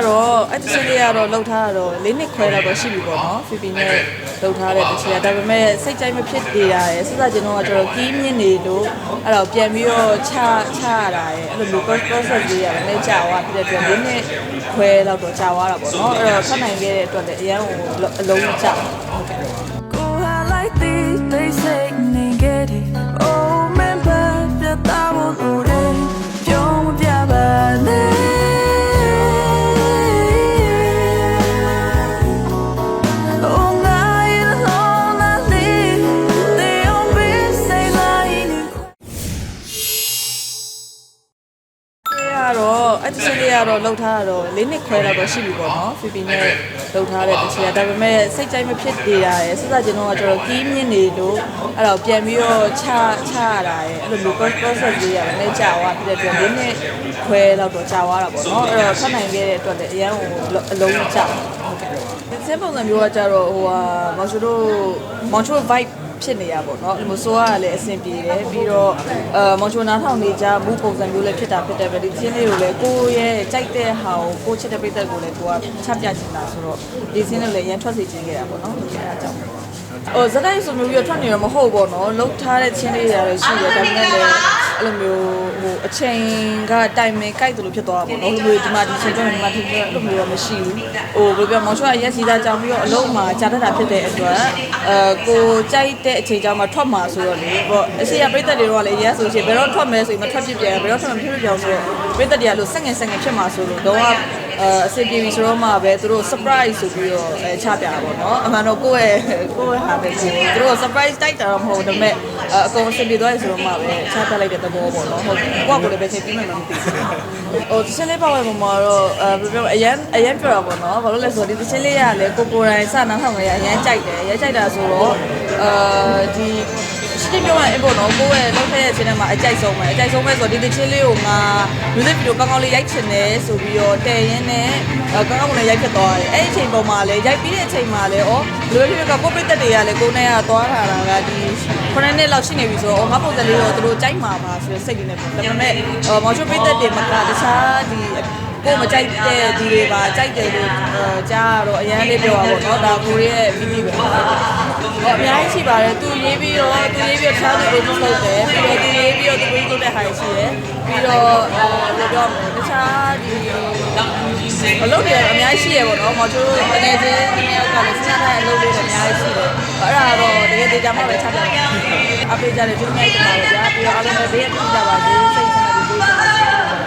ကတော့အဲ့တချင်လေးကတော့လှုပ်ထားတာတော့၄နှစ်ခွဲလောက်တော့ရှိပြီပေါ့နော်ဖီဖီနဲ့လှုပ်ထားတဲ့တချင်ကဒါပေမဲ့စိတ်ကြိုက်မဖြစ်နေတာရယ်စစချင်းတော့ကျွန်တော်ကီးမြင့်နေလို့အဲ့တော့ပြန်ပြီးတော့ချချရတာရယ်အဲ့လိုမျိုး process လေးရတယ်လည်းကြာသွားဖြစ်တဲ့အတွက်၄နှစ်ခွဲလောက်တော့ကြာသွားတာပေါ့နော်အဲ့တော့ဖတ်နိုင်ခဲ့တဲ့အတွက်လည်းအရန်ကိုအလုံးကြီးကြာဟုတ်ကဲ့ Go out like this, they say they ကတော့အဲ့တချင်လေးကတော့လှုပ်ထားတာတော့၄နှစ်ခွဲလောက်တော့ရှိပြီပေါ့နော်ဖီဖီနဲ့လှုပ်ထားတဲ့တချင်ကဒါပေမဲ့စိတ်ကြိုက်မဖြစ်နေတာရယ်စစချင်းတော့ကျွန်တော်ကီးမြင့်နေလို့အဲ့တော့ပြန်ပြီးတော့ချချရတာရယ်အဲ့လိုမျိုး process လေးရတယ်လည်းကြာသွားဖြစ်တဲ့အတွက်၄နှစ်ခွဲလောက်တော့ကြာသွားတာပေါ့နော်အဲ့တော့ဖတ်နိုင်ခဲ့တဲ့အတွက်လည်းအရန်ကိုအလုံးကြီးကြာဟုတ်ကဲ့စင်ပုံစံမျိုးကကြတော့ဟိုဟာမောင်ချိုတို့မောင်ချို vibe ဖြစ်နေရပါတော့။ဒီမိုဆိုကလည်းအဆင်ပြေတယ်ပြီးတော့အဲမောင်ချိုနားထောင်နေကြမှုပုံစံမျိုးလည်းဖြစ်တာဖြစ်တယ်ပဲဒီချင်းလေးကိုလည်းကိုယ့်ရဲ့ကြိုက်တဲ့ဟာကိုကိုယ့်ချစ်တဲ့ပိတ်သက်ကိုလည်းကိုကချပြချင်တာဆိုတော့ဒီချင်းလေးလည်းရန်ထွက်စေချင်ခဲ့တာပေါ့နော်။အဲဒါကြောင့်။အော်ဇက်တိုင်းဆိုမျိုးပြီးတော့ထွက်နေတော့မဟုတ်ပေါ့နော်။လှုပ်ထားတဲ့ချင်းလေးတွေလည်းရှိတယ်ဒါပေမဲ့လည်းအဲ့လိုမျိုးဟို အချိန်ကတိုင်မင်ကြိုက်တယ်လို့ဖြစ်သွားတာပေါ့နော်။ဒီလိုဒီမှာဒီချိန်ကျရင်ဒီမှာဒီလိုအဲ့လိုမျိုးတော့မရှိဘူး။ဟိုဘယ်ပြောမောင်ချိုကရက်စီသားကြောင်ပြီးတော့အလုံးမှာကြာတတ်တာဖြစ်တဲ့အတွက်အဲကိုကြိုက်တဲ့အချိန်ကြောင်မှထွက်မှာဆိုတော့လေပေါ့အရှိရပြိသက်တွေတော့လည်းရက်ဆိုရှင်ဘယ်တော့ထွက်မဲဆိုရင်မထွက်ဖြစ်ပြန်ဘယ်တော့ထွက်မဖြစ်ဖြစ်ပြောင်းဆိုတော့ပြိသက်တွေကလို့စက်ငယ်စက်ငယ်ဖြစ်မှာဆိုလို့တော့ အဲအစီပြေပြီဆိုတော့မှပဲသူတို့ surprise ဆိုပြီးတော့အဲချပြတာပေါ့နော်အမှန်တော့ကိုယ့်ရဲ့ကိုယ့်ရဲ့ဟာပဲကိုသူတို့ surprise တိုက်တာတော့မဟုတ်ဒါပေမဲ့အကုန်အစီပြေသွားရဆိုတော့မှပဲချပြလိုက်တဲ့သဘောပေါ့နော်ဟုတ်ကိုယ့်ကိုယ်လည်းပဲချိန်ပြီးမှမသိဘူးဟိုတချင်းလေးပါဝယ်ပုံမှာတော့အဲဘယ်လိုပြောအရန်အရန်ပြောတာပေါ့နော်ဘာလို့လဲဆိုတော့ဒီတချင်းလေးကလည်းကိုကိုယ်တိုင်စနားထောင်နေရအရန်ကြိုက်တယ်အရန်ကြိုက်တာဆိုတော့အဲဒီ ရှင်းပြောရရင်ပေါ့နော်ကိုယ့်ရဲ့လောက်ခဲ့တဲ့အချိန်ထဲမှာအကြိုက်ဆုံးပဲအကြိုက်ဆုံးပဲဆိုတော့ဒီတချင်းလေးကိုငါ music video ကောင်းကောင်းလေးရိုက်ချင်တယ်ဆိုပြီးတော့တည်ရင်းနဲ့ကောင်းကောင်းလေးရိုက်ဖြစ်သွားတယ်အဲ့ဒီအချိန်ပေါ်မှာလည်းရိုက်ပြီးတဲ့အချိန်မှာလည်းဩဘယ်လိုဖြစ်ဖြစ်ကကိုပိတ်သက်တွေကလည်းကိုနဲ့ကသွားထားတာကဒီခုနှစ်နှစ်လောက်ရှိနေပြီဆိုတော့ငါပုံစံလေးတော့သူတို့ကြိုက်မှာပါဆိုတဲ့စိတ်လေးနဲ့ပေါ့ဒါပေမဲ့မော်ချိုပိတ်သက်တွေမကတခြားဒီကိုမကြိုက်တဲ့ဒီတွေပါကြိုက်တယ်လို့ကြားတော့အရန်လေးပြောပါပေါ့နော်ဒါကိုရဲ့မိမိပဲ ဟောအများကြီးရှိပါတယ်သူရေးပြီးတော့သူရေးပြီးတော့ထားသူကိုထုတ်လုပ်တယ်ပြီးတော့သူရေးပြီးတော့သူကိုထုတ်တဲ့ဟာရှိတယ်ပြီးတော့အဲပြောမလဲတခြားဒီအလုပ်တွေအများကြီးရှိရပေါ့နော်မော်ချိုတကယ်ချင်းဒီယောက်ကလည်းစဉ်းစားတဲ့အလုပ်တွေအများကြီးရှိတယ်အဲ့ဒါတော့တကယ်သေးကြမှာပဲချပြတယ်အပေးကြတယ်ဒီနေ့တမပါဗျာပြီးတော့အားလုံးပဲဘေးရပြကြပါစေစိတ်ချမ်းသာပြီးပြေးကြပါစေ